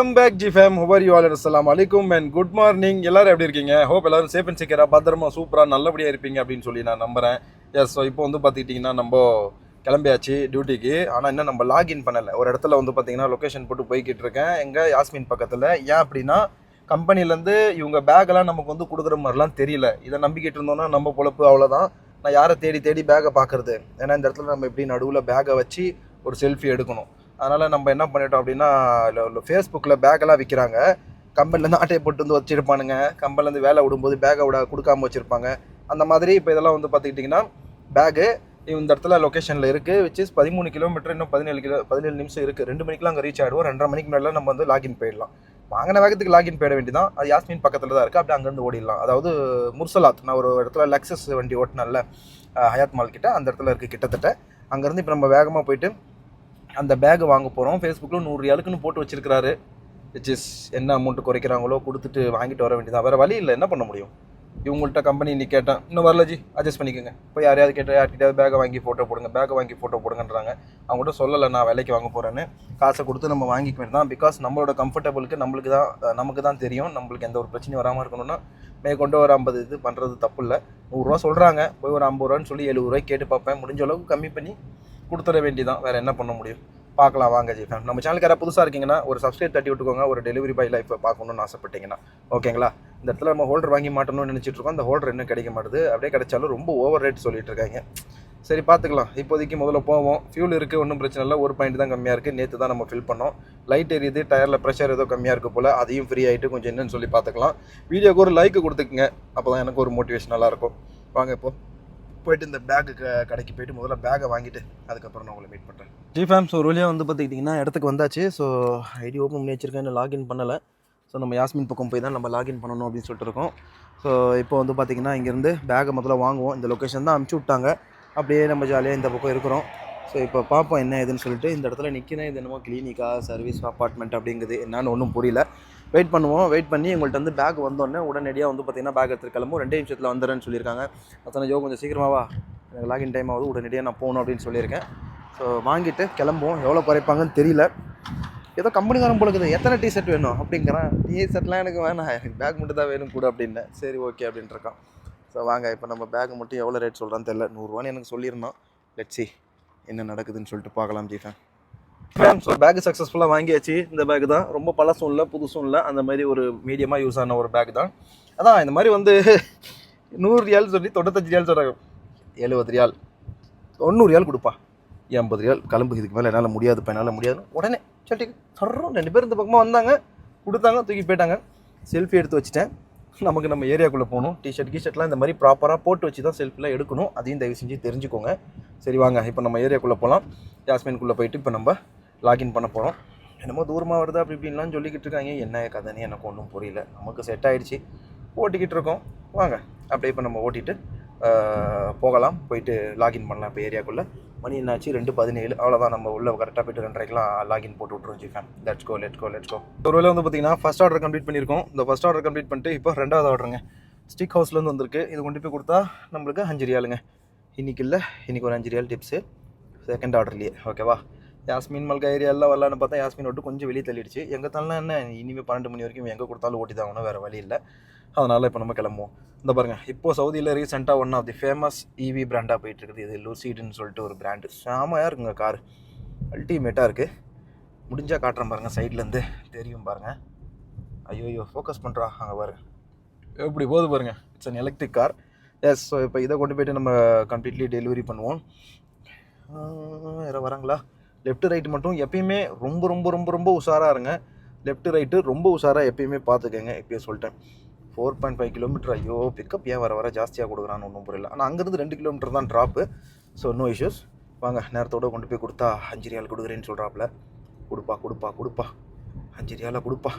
Welcome back G fam how are you all அஸ்லாம் அலைக்கும் and good morning எல்லாரும் எப்படி இருக்கீங்க? ஹோப் எல்லாரும் சேஃப் அண்ட் செக்யூரா பத்திரமா சூப்பராக நல்லபடியாக இருப்பீங்க அப்படின்னு சொல்லி நான் நம்புறேன். எஸ் ஸோ இப்போ வந்து பார்த்துக்கிட்டிங்கன்னா நம்ம கிளம்பியாச்சு டியூட்டிக்கு ஆனால் இன்னும் நம்ம லாகின் பண்ணலை. ஒரு இடத்துல வந்து பார்த்தீங்கன்னா லொக்கேஷன் போட்டு போய்கிட்டு இருக்கேன். எங்கள் யாஸ்மின் பக்கத்தில். ஏன் அப்படின்னா கம்பெனிலேருந்து இவங்க பேக்கெல்லாம் நமக்கு வந்து கொடுக்குற மாதிரிலாம் தெரியல. இதை நம்பிக்கிட்டு இருந்தோம்னா நம்ம பொழப்பு அவ்வளோதான் நான் யாரை தேடி தேடி பேக்கை பார்க்குறது? ஏன்னா இந்த இடத்துல நம்ம எப்படி நடுவில் பேக்கை வச்சு ஒரு செல்ஃபி எடுக்கணும். அதனால் நம்ம என்ன பண்ணிட்டோம் அப்படின்னா ஃபேஸ்புக்கில் பேக்கெல்லாம் விற்கிறாங்க கம்பெனிலேருந்து ஆட்டையை போட்டு வந்து வச்சுருப்பானுங்க. கம்பெனிலேருந்து வேலை விடும்போது பேக்கை விட கொடுக்காம வச்சுருப்பாங்க. அந்த மாதிரி இப்போ இதெல்லாம் வந்து பார்த்துக்கிட்டிங்கன்னா பேகு இந்த இடத்துல லொக்கேஷனில் இருக்குது விச் இஸ் பதிமூணு கிலோமீட்டர் இன்னும் பதினேழு கிலோ பதினேழு நிமிஷம் இருக்குது ரெண்டு மணிக்கெலாம் அங்கே ரீச் ஆகிடுவோம் ரெண்டரை மணிக்கு மேலே நம்ம வந்து லாகின் போயிடலாம். வாங்கின வேகத்துக்கு லாகின் போயிட வேண்டியதான் அது யாஸ்மின் பக்கத்தில் தான் இருக்குது அப்படியே அங்கேருந்து ஓடிடலாம். அதாவது முர்சலாத் நான் ஒரு இடத்துல லக்ஸஸ் வண்டி ஓட்டினல ஹயாத் மால் கிட்ட அந்த இடத்துல இருக்குது கிட்டத்தட்ட. அங்கேருந்து இப்போ நம்ம வேகமாக போயிட்டு அந்த பேக் வாங்க போகிறோம் ஃபேஸ்புக்கில் நூறு ரியாலுக்குன்னு போட்டு வச்சிருக்காரு விச் இஸ் என்ன அமௌண்ட் குறைக்கிறாங்களோ கொடுத்துட்டு வாங்கிட்டு வர வேண்டியதான் வேறு வழி இல்லை. என்ன பண்ண முடியும்? இவங்கள்ட்ட கம்பெனி நீ கேட்டேன் இன்னும் வரல ஜி. அட்ஜஸ்ட் பண்ணிக்கோங்க. இப்போ யாரையாவது கேட்டால் யார்கிட்டயாவது பேக்கை வாங்கி ஃபோட்டோ போடுங்க. பேக்கை வாங்கி ஃபோட்டோ போடுங்கன்றாங்க. அவங்ககிட்ட சொல்லலை நான் விலைக்கு வாங்க போகிறேன்னு காசை கொடுத்து நம்ம வாங்கிக்க வேண்டியதான் பிகாஸ் நம்மளோட கம்ஃபர்டபுளுக்கு நம்மளுக்கு தான் நமக்கு தான் தெரியும். நம்மளுக்கு எந்த ஒரு பிரச்சனையும் வராமல் இருக்கணும்னா மேற்கொண்டு ஒரு ஐம்பது இது பண்ணுறது தப்பு இல்லை. நூறுரூவா சொல்கிறாங்க போய் ஒரு ஐம்பது ரூபான்னு சொல்லி எழுபது ரூபாய்க்கு கேட்டு பார்ப்பேன். முடிஞ்ச அளவுக்கு கம்மி பண்ணி கொடுத்துட வேண்டியதான் வேறு என்ன பண்ண முடியும்? பார்க்கலாம். வாங்க ஜி ஃபேம். நம்ம சேனலுக்கு யாராவது புதுசாக இருக்கீங்கன்னா ஒரு சப்ஸ்கிரைப் தட்டி விட்டுக்கோங்க. ஒரு டெலிவரி பாய் லைஃப் பார்க்கணும்னு ஆசைப்பட்டீங்கன்னா. ஓகேங்களா இந்த இடத்துல நம்ம ஹோல்டர் வாங்கி மாட்டணும்னு நினச்சிட்டு இருக்கோம். அந்த ஹோல்டர் இன்னும் கிடைக்க மாட்டுது. அப்படியே கிடைச்சாலும் ரொம்ப ஓவர் ரேட் சொல்லிட்டு இருக்காங்க. சரி பார்த்துக்கலாம். இப்போதைக்கு முதல்ல போவோம். ஃபியூல் இருக்குது ஒன்றும் பிரச்சனை இல்லை. ஒரு பாயிண்ட் தான் கம்மியாக இருக்குது நேற்று தான் நம்ம ஃபில் பண்ணோம். லைட் எரியுது டயரில் ப்ரெஷர் ஏதோ கம்மியாக இருக்குது போல். அதையும் ஃப்ரீ ஆகிட்டு கொஞ்சம் என்னன்னு சொல்லி பார்த்துக்கலாம். வீடியோக்கு ஒரு லைக் கொடுத்துக்குங்க. அப்போ தான் எனக்கு ஒரு மோட்டிவேஷன் நல்லாயிருக்கும் வாங்க இப்போது போயிட்டு இந்த பேக்கு கடைக்கு போயிட்டு முதல்ல பேக்கை வாங்கிட்டு அதுக்கப்புறம் நான் உங்களை மீட் பண்ணுறேன் ஜி ஃபேம்ஸ் ஒரு வழியாக வந்து பார்த்துக்கிட்டிங்கன்னா இடத்துக்கு வந்தாச்சு. ஸோ ஐடி ஓப்பன் பண்ணி வச்சிருக்கேன். லாகின் பண்ணலை. ஸோ நம்ம யாஸ்மின் பக்கம் போய் தான் நம்ம லாகின் பண்ணணும் அப்படின்னு சொல்லிட்டு இருக்கோம். ஸோ இப்போ வந்து பார்த்திங்கன்னா இங்கேருந்து பேக்கை முதல்ல வாங்குவோம். இந்த லொக்கேஷன் தான் அமுச்சு விட்டாங்க. அப்படியே நம்ம ஜாலியாக இந்த பக்கம் இருக்கிறோம். ஸோ இப்போ பார்ப்போம் என்ன ஏதுன்னு சொல்லிட்டு இந்த இடத்துல நிற்கிறேன் இது என்னமோ கிளினிக்கா சர்வீஸ் அப்பார்ட்மெண்ட் அப்படிங்கிறது. என்னன்னு ஒன்றும் புரியல. வெயிட் பண்ணுவோம். வெயிட் பண்ணி எங்கள்கிட்ட வந்து பேக் வந்தோடனே உடனடியாக வந்து பார்த்தீங்கன்னா பேக் எடுத்துகிட்டு கிளம்பும் ரெண்டே நிமிஷத்தில் வந்துடுறேன்னு சொல்லியிருக்காங்க. அத்தனை யோ கொஞ்சம் சீக்கிரமாக வா. எனக்கு லாகின் டைம் ஆகுது. உடனடியாக நான் போகணும் அப்படின்னு சொல்லியிருக்கேன். ஸோ வாங்கிட்டு கிளம்புவோம். எவ்வளோ குறைப்பாங்கன்னு தெரியல. ஏதோ கம்பெனிக்காரன் போல இருக்குது. எத்தனை டி ஷர்ட் வேணும்? அப்படிங்கிறான். டிஷர்ட்லாம் எனக்கு வேணாம். எனக்கு பேக் மட்டும் தான் வேணும் கூட அப்படின்னேன் சரி ஓகே அப்படின்ட்டு இருக்கான். ஸோ வாங்க இப்போ நம்ம பேக் மட்டும் எவ்வளோ ரேட் சொல்கிறான்னு தெரில நூறுரூவான்னு எனக்கு சொல்லியிருந்தோம் லெட்ஸி என்ன நடக்குதுன்னு சொல்லிட்டு பார்க்கலாம் ஜிஃபேன் ஸோ பேக் சக்ஸஸ்ஃபுல்லாக வாங்கியாச்சு. இந்த பேக் தான். ரொம்ப பழசும் இல்லை புதுசும் இல்லை. அந்த மாதிரி ஒரு மீடியமாக யூஸ் ஆன ஒரு பேக் தான். அதான் இந்த மாதிரி வந்து நூறு ரியால் சொல்லி தொண்ணூத்தஞ்சு ரியால் சொல்கிறாங்க எழுபது ரியால் தொண்ணூறு ரியால் கொடுப்பா. எண்பது ரியால் கிளம்பு இதுக்கு மேலே என்னால் முடியாதுப்பா என்னால் முடியாது உடனே சட்டி சொல்கிறோம் ரெண்டு பேரும் இந்த பக்கமாக வந்தாங்க. கொடுத்தாங்க தூக்கி போயிட்டாங்க. செல்ஃபி எடுத்து வச்சுட்டேன். நமக்கு நம்ம ஏரியாக்குள்ளே போகணும். டிஷர்ட் கீஷர்ட்லாம் இந்த மாதிரி ப்ராப்பராக போட்டு வச்சு தான் செல்ஃபிலாம் எடுக்கணும். அதையும் தயவு செஞ்சு தெரிஞ்சுக்கோங்க. சரி வாங்க. இப்போ நம்ம ஏரியாக்குள்ளே போகலாம் ஜாஸ்மின்குள்ளே போயிட்டு இப்போ நம்ம லாகின் பண்ண போகிறோம் என்னமோ தூரமாக வருது அப்படி இப்படின்லாம் சொல்லிக்கிட்டு இருக்காங்க. என்ன கதைன்னு எனக்கு ஒன்றும் புரியல. நமக்கு செட் ஆகிடுச்சு ஓட்டிக்கிட்டு இருக்கோம். வாங்க அப்படியே இப்போ நம்ம ஓட்டிட்டு போகலாம். போயிட்டு லாகின் பண்ணலாம் இப்போ ஏரியாக்குள்ளே மணி என்னாச்சு? ரெண்டு பதினேழு. அவ்வளோதான் நம்ம உள்ள கரெக்டாக போயிட்டு ரெண்டரைக்கெலாம் லாகின் போட்டு விட்ருவோம் G fam let's go let's go let's go ஒரு வேலை வந்து பார்த்தீங்கன்னா ஃபஸ்ட் ஆர்டர் கம்ப்ளீட் பண்ணியிருக்கோம். இந்த ஃபஸ்ட் ஆர்டர் கம்ப்ளீட் பண்ணிட்டு இப்போ ரெண்டாவது ஆர்டருங்க ஸ்டிக் ஹவுஸ்லேருந்து வந்திருக்கு. இது கொண்டு போய் கொடுத்தா நம்மளுக்கு அஞ்சு ரியாலுங்க இன்னைக்கு இல்லை. இன்றைக்கி ஒரு அஞ்சு ரியால் டிப்ஸு செகண்ட் ஆர்டர்லேயே ஓகேவா யாஸ்மின் மல்கா எல்லாம் வரலான்னு பார்த்தா யாஸ்மின் விட்டு கொஞ்சம் வெளியே தள்ளிடுச்சு. எங்கள் தள்ளனா என்ன? இனிமேல் பன்னெண்டு மணி வரைக்கும் எங்கே கொடுத்தாலும் ஓட்டி தான் ஆகணும் வேறு வழி இல்லை. அதனால் இப்போ நம்ம கிளம்புவோம். இந்த பாருங்கள் இப்போ சவுதியில் ரீசெண்டாக one of the famous EV பிராண்டாக போயிட்டு இருக்குது இது லூசிடுன்னு சொல்லிட்டு ஒரு பிராண்டு செமையாக இருக்குங்க கார் அல்டிமேட்டாக இருக்குது முடிஞ்சால் காட்டுறேன் பாருங்கள் சைட்லேருந்து தெரியும் பாருங்கள் ஐயோ ஃபோக்கஸ் பண்ணுறா அங்கே பாருங்க எப்படி போகுது பாருங்க. It's an electric car yes so இப்போ இதை கொண்டு போயிட்டு நம்ம கம்ப்ளீட்லி டெலிவரி பண்ணுவோம். யாரோ வராங்களா? லெஃப்ட் ரைட் மட்டும் எப்பயுமே ரொம்ப ரொம்ப ரொம்ப ரொம்ப உஷாராக இருங்க. லெஃப்ட் ரைட்டு ரொம்ப உஷாராக எப்பயுமே பார்த்துக்கங்க எப்பயும் சொல்லிட்டேன். ஃபோர் பாயிண்ட் ஃபைவ் கிலோமீட்டர் ஐயோ பிக்கப் ஏன் வர வர ஜாஸ்தியாக கொடுக்குறான்னு ஒன்றும் புரியல. ஆனால் அங்கேருந்து ரெண்டு கிலோமீட்டர் தான் ட்ராப்பு ஸோ நோ இஷ்யூஸ் வாங்க நேரத்தோட கொண்டு போய் கொடுத்தா அஞ்சு ரியால் கொடுக்குறேன்னு சொல்கிறாப்புல கொடுப்பா கொடுப்பா கொடுப்பா. அஞ்சு ரியாலாக கொடுப்பா.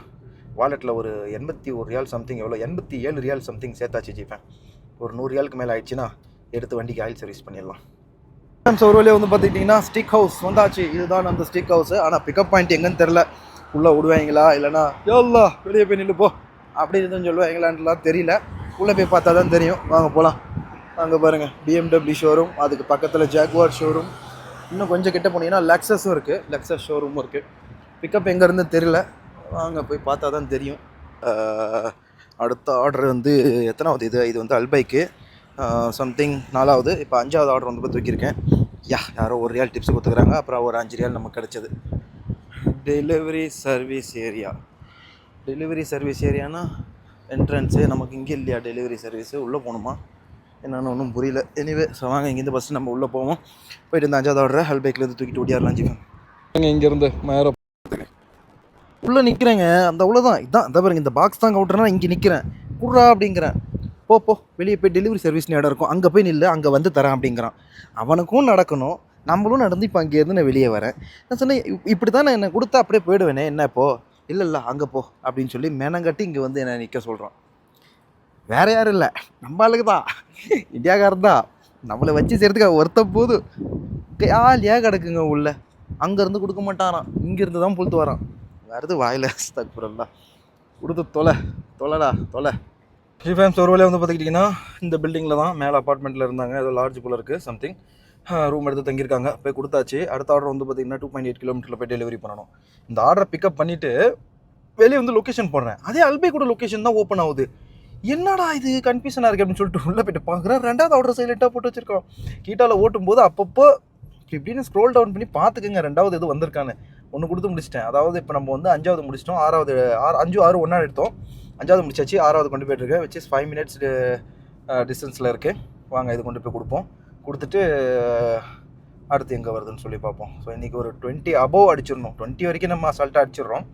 வாலெட்டில் ஒரு எண்பத்தி ஒரு ரியால் சம்திங் எவ்வளோ? எண்பத்தி ஏழு ரியால் சம்திங் சேர்த்தாச்சு ஜிப்பேன் ஒரு நூறு ரியாலுக்கு மேலே ஆயிடுச்சுன்னா எடுத்து வண்டிக்கு ஆயில் சர்வீஸ் பண்ணிடலாம். ஸோ வந்து பார்த்துக்கிட்டிங்கன்னா ஸ்டிக் ஹவுஸ் வந்தாச்சு. இதுதான் அந்த ஸ்டிக் ஹவுஸ் ஆனால் பிக்கப் பாயிண்ட் எங்கன்னு தெரில உள்ளே விடுவாங்களா இல்லைனா யோல்லா வெளியே போய் நின்று போ. அப்படி எதுவும் சொல்லுவாங்களான்லாம் தெரியல. உள்ளே போய் பார்த்தா தான் தெரியும். வாங்க போகலாம் அங்கே பாருங்கள் பிஎம்டபிள்யூ ஷோரூம் அதுக்கு பக்கத்தில் ஜாக்வார் ஷோரூம் இன்னும் கொஞ்சம் கிட்ட போனீங்கன்னா லெக்ஸஸும் இருக்குது லெக்ஸஸ் ஷோரூமும் இருக்குது பிக்கப் எங்கேருந்து தெரியல. வாங்க போய் பார்த்தா தான் தெரியும். அடுத்த ஆர்டர் வந்து எத்தனாவது இது? இது வந்து அல்பைக்கு சம்திங் நாலாவது இப்போ அஞ்சாவது ஆர்டர் வந்து தூக்கியிருக்கேன். யா யாரோ ஒரு ரியால் டிப்ஸ் கொடுத்துக்கிறாங்க அப்புறம் ஒரு அஞ்சு ரியால் நமக்கு கிடச்சது. Delivery service area delivery service ஏரியானா entrance நமக்கு இங்கே இல்லையா டெலிவரி சர்வீஸு உள்ளே போகணுமா? என்னன்னு ஒன்றும் புரியல. எனிவே ஸோ வாங்க இங்கேருந்து ஃபஸ்ட்டு நம்ம உள்ளே போவோம். போயிட்டு இந்த அஞ்சாவது ஆர்டர் ஹல்பைக்லேருந்து தூக்கிட்டு ஓடியாரலாம் ஜிஃபன் இங்கேருந்து மேலே. உள்ளே நிற்கிறேங்க அந்த அவ்வளோதான் இதான் இந்த பாருங்க இந்த பாக்ஸ் தான் கவுண்டர்னா இங்கே நிற்கிறேன் குர்ரா அப்படிங்கிறேன். போ போ. வெளியே போய் டெலிவரி சர்வீஸ்னு இடம் இருக்கும். அங்கே போய் நில்லு அங்கே வந்து தரேன் அப்படிங்கிறான். அவனுக்கும் நடக்கணும். நம்மளும் நடந்து இப்போ அங்கேருந்து நான் வெளியே வரேன். நான் சொன்னேன் "இப்- இப்படி தான் நான் என்னை கொடுத்தா அப்படியே போயிடுவேனே என்ன இப்போ? இல்லை இல்லை அங்கே போ அப்படின்னு சொல்லி மெனங்கட்டி இங்கே வந்து என்னை நிற்க சொல்கிறான் வேறு யாரும் இல்லை. நம்ம ஆளுக்கு தான். இந்தியாக்காரன் தான். நம்மளை வச்சு செய்கிறதுக்கு ஒருத்த போது. ஏன் கிடக்குங்க உள்ள. அங்கேருந்து கொடுக்க மாட்டாரான் இங்கேருந்து தான் பொழுத்து வரான். வருது வாயில் தக்குறல்லாம் கொடுத்து தொலை. தொலைடா தொலை. த்ரீ ஃபேம்ஸ் ஒரு வழியாக வந்து பார்த்துக்கிட்டிங்கன்னா இந்த பில்டிங்கில் தான் மேலே அப்பார்ட்மெண்ட்டில் இருந்தாங்க. ஏதோ லார்ஜ் போல இருக்குது சம்திங் ரூம் எடுத்து தங்கியிருக்காங்க. போய் கொடுத்தாச்சு. அடுத்த ஆர்டர் வந்து பார்த்தீங்கன்னா டூ பாயிண்ட் எயிட் கிலோமீட்டரில் போய் டெலிவரி பண்ணணும். இந்த ஆர்டரை பிக்கப் பண்ணிவிட்டு வெளியே வந்து லொக்கேஷன் போடுறேன். அதே அல்பே கூட லொக்கேஷன் தான் ஓப்பன் ஆகுது. என்னடா இது கன்ஃபியூஷனாக இருக்குது அப்படின்னு சொல்லிட்டு உள்ளே போயிட்டு பார்க்குறேன் ரெண்டாவது ஆர்டர் சைலண்ட்டாக போட்டு வச்சிருக்கோம். கீட்டாவில் ஓட்டும் போது அப்பப்போ இப்படின்னு ஸ்க்ரோல் டவுன் பண்ணி பார்த்துக்குங்க ரெண்டாவது எது வந்திருக்கான்னு. ஒன்று கொடுத்து முடிச்சிட்டேன். அதாவது இப்போ நம்ம வந்து அஞ்சாவது முடிச்சிட்டோம். ஆறாவது ஆறு அஞ்சு ஆறு ஒன்றா எடுத்தோம். அஞ்சாவது முடிச்சாச்சு ஆறாவது கொண்டு போயிட்டு விச் வச்சு ஃபைவ் மினிட்ஸ் டிஸ்டன்ஸில் இருக்குது வாங்க இது கொண்டு போய் கொடுப்போம். கொடுத்துட்டு uh, அடுத்து எங்கே வருதுன்னு சொல்லி பார்ப்போம். ஸோ இன்றைக்கி ஒரு டுவெண்ட்டி அபோவ் அடிச்சிடணும். டுவெண்ட்டி வரைக்கும் நம்ம அசால்ட்டாக அடிச்சிடுறோம்.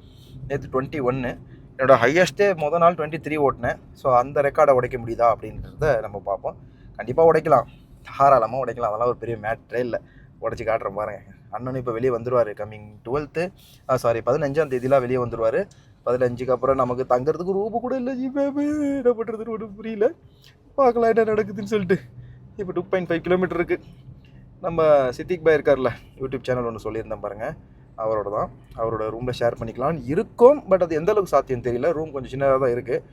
நேற்று டுவெண்ட்டி ஒன்று என்னோடய ஹையஸ்ட்டே மொதல் நாள் டுவெண்ட்டி த்ரீ ஓட்டினேன். ஸோ அந்த ரெக்கார்டை உடைக்க முடியுதா அப்படின்றத நம்ம பார்ப்போம். கண்டிப்பாக உடைக்கலாம். தாராளமாக உடைக்கலாம். அதெல்லாம் ஒரு பெரிய மேட்ரே இல்லை. உடச்சி காட்டுறேன் பாருங்க. அண்ணனும் இப்போ வெளியே வந்துடுவார் கம்மிங் டுவெல்த்து சாரி uh, பதினஞ்சாம் தேதிலாம் வெளியே வந்துடுவார் பதினஞ்சுக்கு அப்புறம் நமக்கு தங்குறதுக்கு ரூபு கூட இல்லை ஜி என்ன பண்ணுறதுன்னு ஒன்றும் புரியல. பார்க்கலாம் என்ன நடக்குதுன்னு சொல்லிட்டு. இப்போ டூ பாயிண்ட் ஃபைவ் கிலோமீட்டர் இருக்குது நம்ம சித்திக் பாய் இருக்கார்ல யூடியூப் சேனல் ஒன்று சொல்லியிருந்தேன் பாருங்கள் அவரோட தான். அவரோட ரூமில் ஷேர் பண்ணிக்கலாம்னு இருக்கும். பட் அது எந்த அளவுக்கு சாத்தியம் தெரியல. ரூம் கொஞ்சம் சின்னதாக தான் இருக்குது